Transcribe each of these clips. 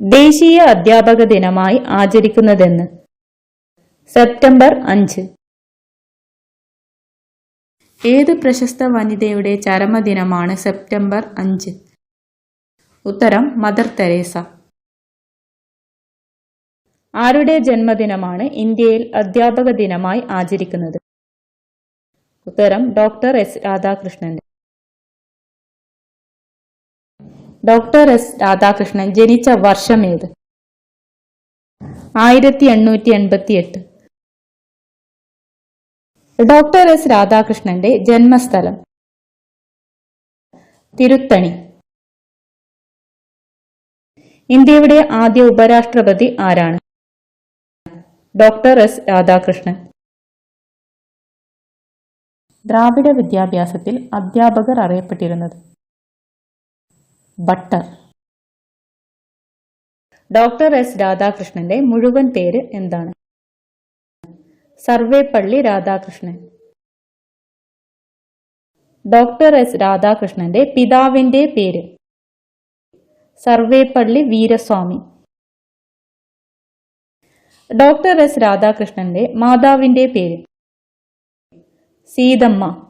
ദേശീയ അധ്യാപക ദിനമായി ആചരിക്കുന്നതെന്ന്. സെപ്റ്റംബർ അഞ്ച്. ഏത് പ്രശസ്ത വനിതയുടെ ചരമദിനമാണ് സെപ്റ്റംബർ അഞ്ച്? ഉത്തരം മദർ തെരേസ. ആരുടെ ജന്മദിനമാണ് ഇന്ത്യയിൽ അധ്യാപക ദിനമായി ആചരിക്കുന്നത്? ഉത്തരം ഡോക്ടർ എസ് രാധാകൃഷ്ണന്റെ. ഡോക്ടർ എസ് രാധാകൃഷ്ണൻ ജനിച്ച വർഷം ഏത്? ആയിരത്തി എണ്ണൂറ്റി എൺപത്തി എട്ട് ഡോക്ടർ എസ് രാധാകൃഷ്ണന്റെ ജന്മസ്ഥലം. തിരുത്തണി. ഇന്ത്യയുടെ ആദ്യ ഉപരാഷ്ട്രപതി ആരാണ്? Doctor S Radhakrishnan. ദ്രാവിഡ വിദ്യാഭ്യാസത്തിൽ അധ്യാപകർ അറിയപ്പെട്ടിരുന്നത് ബട്ടർ. ഡോക്ടർ എസ് രാധാകൃഷ്ണന്റെ മുഴുവൻ പേര് എന്താണ്? സർവേപ്പള്ളി രാധാകൃഷ്ണൻ. ഡോക്ടർ എസ് രാധാകൃഷ്ണന്റെ പിതാവിന്റെ പേര് സർവേപ്പള്ളി വീരസ്വാമി. ഡോക്ടർ എസ് രാധാകൃഷ്ണന്റെ മാതാവിന്റെ പേര് സീതമ്മ.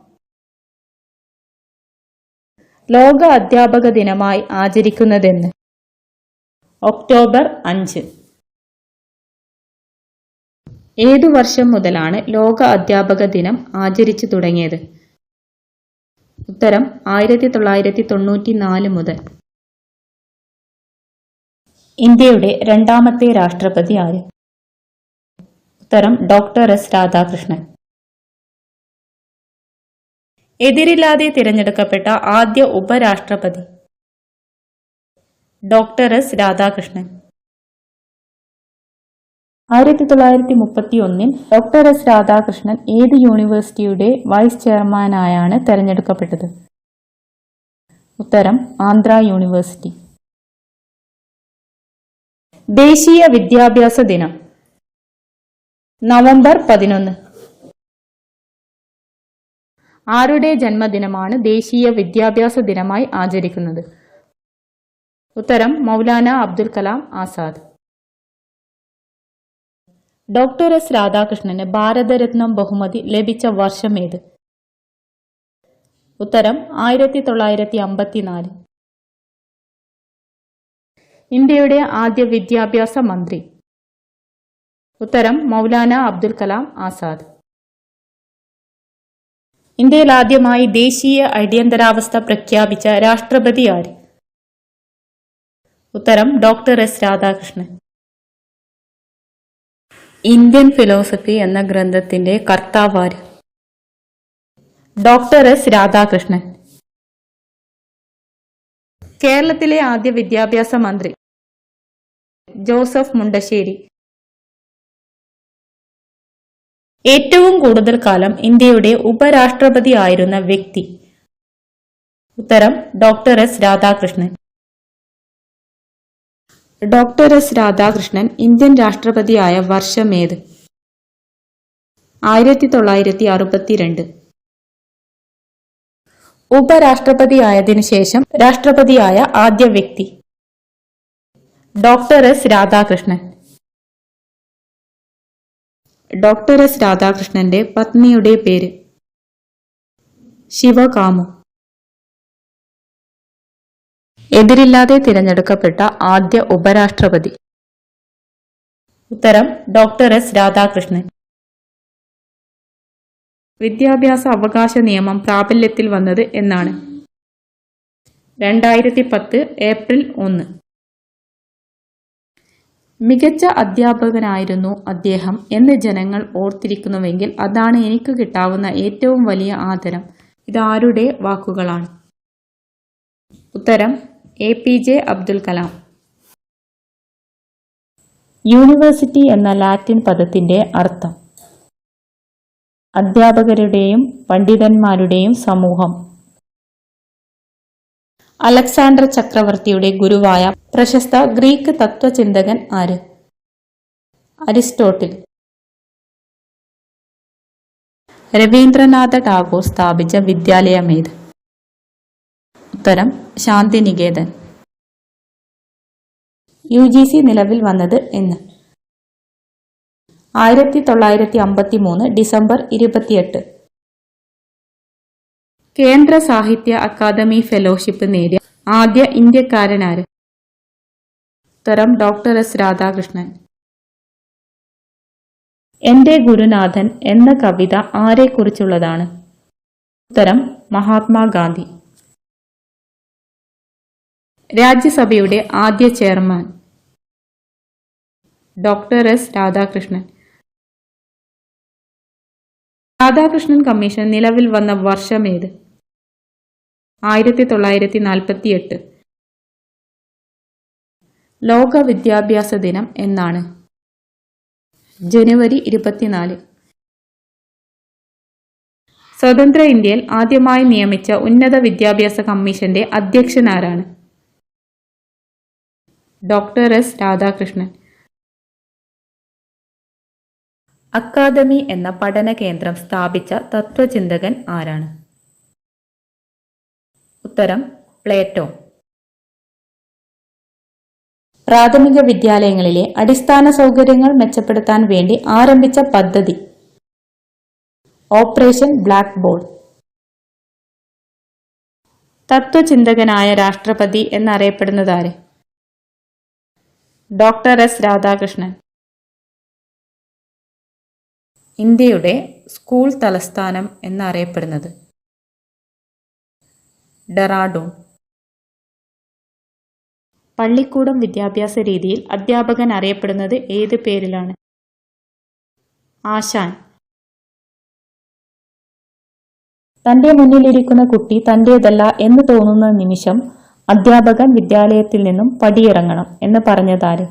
ലോക അധ്യാപക ദിനമായി ആചരിക്കുന്നതെന്ന്. ഒക്ടോബർ അഞ്ച്. ഏതു വർഷം മുതലാണ് ലോക അധ്യാപക ദിനം ആചരിച്ചു തുടങ്ങിയത്? ഉത്തരം ആയിരത്തി തൊള്ളായിരത്തി തൊണ്ണൂറ്റി നാല് മുതൽ. ഇന്ത്യയുടെ രണ്ടാമത്തെ രാഷ്ട്രപതി ആര്? ഉത്തരം ഡോക്ടർ എസ് രാധാകൃഷ്ണൻ. എതിരില്ലാതെ തിരഞ്ഞെടുക്കപ്പെട്ട ആദ്യ ഉപരാഷ്ട്രപതി. Doctor S. രാധാകൃഷ്ണൻ. ആയിരത്തി തൊള്ളായിരത്തി മുപ്പത്തി ഒന്നിൽ ഡോക്ടർ എസ്. രാധാകൃഷ്ണൻ ഏത് യൂണിവേഴ്സിറ്റിയുടെ വൈസ് ചെയർമാനായാണ് തെരഞ്ഞെടുക്കപ്പെട്ടത്? ഉത്തരം ആന്ധ്ര യൂണിവേഴ്സിറ്റി. ദേശീയ വിദ്യാഭ്യാസ ദിനം. നവംബർ പതിനൊന്ന്. ആരുടെ ജന്മദിനമാണ് ദേശീയ വിദ്യാഭ്യാസ ദിനമായി ആചരിക്കുന്നത്? ഉത്തരം മൗലാന അബ്ദുൽ കലാം ആസാദ്. ഡോക്ടർ എസ് രാധാകൃഷ്ണന് ഭാരതരത്നം ബഹുമതി ലഭിച്ച വർഷം ഏത്? ഉത്തരം ആയിരത്തി തൊള്ളായിരത്തി അമ്പത്തിനാല് ഇന്ത്യയുടെ ആദ്യ വിദ്യാഭ്യാസ മന്ത്രി. ഉത്തരം മൗലാന അബ്ദുൽ കലാം ആസാദ്. ഇന്ത്യയിൽ ആദ്യമായി ദേശീയ അടിയന്തരാവസ്ഥ പ്രഖ്യാപിച്ച രാഷ്ട്രപതി ആര്? ഉത്തരം doctor S. Radhakrishnan. Indian philosophy എന്ന ഗ്രന്ഥത്തിന്റെ കർത്താവ് ആര്? Doctor S. രാധാകൃഷ്ണൻ. കേരളത്തിലെ ആദ്യ വിദ്യാഭ്യാസ മന്ത്രി ജോസഫ് മുണ്ടശ്ശേരി. ഏറ്റവും കൂടുതൽ കാലം ഇന്ത്യയുടെ ഉപരാഷ്ട്രപതി ആയിരുന്ന വ്യക്തി. ഉത്തരം doctor S Radhakrishnan. Doctor S Radhakrishnan Indian രാഷ്ട്രപതിയായ വർഷം ഏത് ആയിരത്തി തൊള്ളായിരത്തി അറുപത്തിരണ്ട് ഉപരാഷ്ട്രപതിയായതിനു ശേഷം രാഷ്ട്രപതിയായ ആദ്യ വ്യക്തി. Doctor S Radhakrishnan. Doctor S രാധാകൃഷ്ണന്റെ പത്നിയുടെ പേര്. ശിവകാമു. എതിരില്ലാതെ തിരഞ്ഞെടുക്കപ്പെട്ട ആദ്യ ഉപരാഷ്ട്രപതി. ഉത്തരം ഡോക്ടർ എസ് രാധാകൃഷ്ണൻ. വിദ്യാഭ്യാസ അവകാശ നിയമം പ്രാബല്യത്തിൽ വന്നത് എന്നാണ്. രണ്ടായിരത്തി പത്ത് ഏപ്രിൽ ഒന്ന്. മികച്ച അധ്യാപകനായിരുന്നു അദ്ദേഹം എന്ന് ജനങ്ങൾ ഓർത്തിരിക്കുന്നുവെങ്കിൽ അതാണ് എനിക്ക് കിട്ടാവുന്ന ഏറ്റവും വലിയ ആദരം. ഇതാരുടെ വാക്കുകളാണ്? ഉത്തരം A P J Abdul Kalam. University എന്ന ലാറ്റിൻ പദത്തിന്റെ അർത്ഥം. അധ്യാപകരുടെയും പണ്ഡിതന്മാരുടെയും സമൂഹം. അലക്സാണ്ടർ ചക്രവർത്തിയുടെ ഗുരുവായ പ്രശസ്ത ഗ്രീക്ക് തത്വചിന്തകൻ ആര്? അരിസ്റ്റോട്ടിൽ. രവീന്ദ്രനാഥ ടാഗോർ സ്ഥാപിച്ച വിദ്യാലയമേത് ഉത്തരം ശാന്തിനികേതൻ. യു ജി സി നിലവിൽ വന്നത് എന്ന്. ആയിരത്തി തൊള്ളായിരത്തി അമ്പത്തി മൂന്ന് ഡിസംബർ ഇരുപത്തിയെട്ട്. കേന്ദ്ര സാഹിത്യ അക്കാദമി ഫെലോഷിപ്പ് നേടിയ ആദ്യ ഇന്ത്യക്കാരനാര്? ഉത്തരം ഡോക്ടർ എസ്. രാധാകൃഷ്ണൻ. എന്റെ ഗുരുനാഥൻ എന്ന കവിത ആരെക്കുറിച്ചുള്ളതാണ്? ഉത്തരം മഹാത്മാഗാന്ധി രാജ്യസഭയുടെ ആദ്യ chairman. Doctor S. Radhakrishnan. Radhakrishnan commission നിലവിൽ വന്ന വർഷമേത് ആയിരത്തി തൊള്ളായിരത്തി നാൽപ്പത്തി എട്ട് ലോക വിദ്യാഭ്യാസ ദിനം എന്നാണ്. ജനുവരി ഇരുപത്തിനാല്. സ്വതന്ത്ര ഇന്ത്യയിൽ ആദ്യമായി നിയമിച്ച ഉന്നത വിദ്യാഭ്യാസ കമ്മീഷന്റെ അധ്യക്ഷനാരാണ്. Doctor S Radhakrishnan. അക്കാദമി എന്ന പഠന കേന്ദ്രം സ്ഥാപിച്ച തത്വചിന്തകൻ ആരാണ്? ഉത്തരം പ്ലേറ്റോ. പ്രാഥമിക വിദ്യാലയങ്ങളിലെ അടിസ്ഥാന സൗകര്യങ്ങൾ മെച്ചപ്പെടുത്താൻ വേണ്ടി ആരംഭിച്ച പദ്ധതി. Operation blackboard. തത്വചിന്തകനായ രാഷ്ട്രപതി എന്നറിയപ്പെടുന്നതാരെ? Doctor S Radhakrishnan. ഇന്ത്യയുടെ സ്കൂൾ തലസ്ഥാനം എന്നറിയപ്പെടുന്നത്. ഡെറാഡൂൺ. പള്ളിക്കൂടം വിദ്യാഭ്യാസ രീതിയിൽ അധ്യാപകൻ അറിയപ്പെടുന്നത് ഏത് പേരിലാണ്? ആശാൻ. തന്റെ മുന്നിലിരിക്കുന്ന കുട്ടി തന്റേതല്ല എന്ന് തോന്നുന്ന നിമിഷം അധ്യാപകൻ വിദ്യാലയത്തിൽ നിന്നും പടിയിറങ്ങണം എന്ന് പറഞ്ഞതാര്?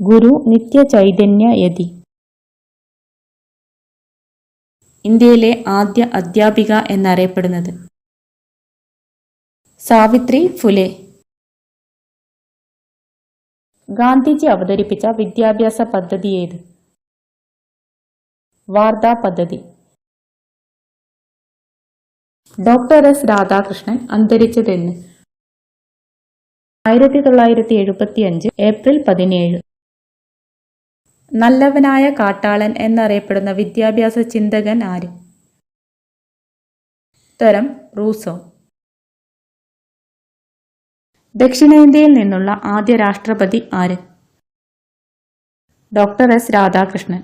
ഗുരു നിത്യ ചൈതന്യ യതി. ഇന്ത്യയിലെ ആദ്യ അധ്യാപിക എന്നറിയപ്പെടുന്നത്. സാവിത്രി ഫുലെ. ഗാന്ധിജി അവതരിപ്പിച്ച വിദ്യാഭ്യാസ പദ്ധതി ഏത്? വാർത്താ പദ്ധതി. ഡോക്ടർ എസ് രാധാകൃഷ്ണൻ അന്തരിച്ചതെന്ന് ആയിരത്തി തൊള്ളായിരത്തി എഴുപത്തി അഞ്ച് ഏപ്രിൽ പതിനേഴ്. നല്ലവനായ കാട്ടാളൻ എന്നറിയപ്പെടുന്ന വിദ്യാഭ്യാസ ചിന്തകൻ ആര്? ഉത്തരം റൂസോ. ദക്ഷിണേന്ത്യയിൽ നിന്നുള്ള ആദ്യ രാഷ്ട്രപതി ആര്? Doctor S. Radhakrishnan.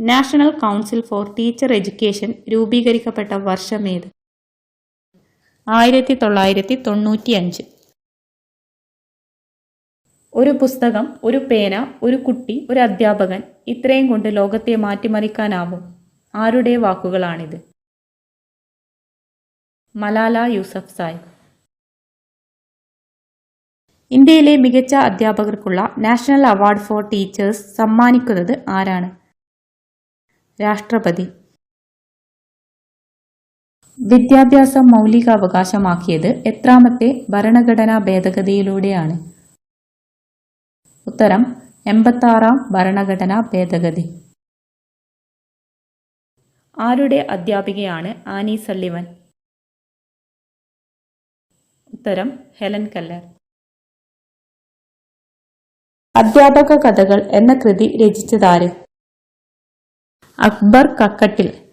National council for teacher education രൂപീകരിക്കപ്പെട്ട വർഷമേത് ആയിരത്തി തൊള്ളായിരത്തി തൊണ്ണൂറ്റി അഞ്ച് ഒരു പുസ്തകം ഒരു പേന ഒരു കുട്ടി ഒരു അധ്യാപകൻ ഇത്രയും കൊണ്ട് ലോകത്തെ മാറ്റിമറിക്കാനാവും. ആരുടെ വാക്കുകളാണിത്? മലാല യൂസഫ് സായ്. ഇന്ത്യയിലെ മികച്ച അധ്യാപകർക്കുള്ള നാഷണൽ അവാർഡ് ഫോർ ടീച്ചേഴ്സ് സമ്മാനിക്കുന്നത് ആരാണ്? രാഷ്ട്രപതി. വിദ്യാഭ്യാസം മൗലികാവകാശമാക്കിയത് എത്രാമത്തെ ഭരണഘടനാ ഭേദഗതിയിലൂടെയാണ്. ഉത്തരം എൺപത്താറാം ഭരണഘടനാ ഭേദഗതി. ആരുടെ അധ്യാപികയാണ് ആനി സള്ളിവൻ? ഉത്തരം ഹെലൻ കല്ലർ. അധ്യാപക കഥകൾ എന്ന കൃതി രചിച്ചതാര്? അക്ബർ കക്കട്ടിൽ.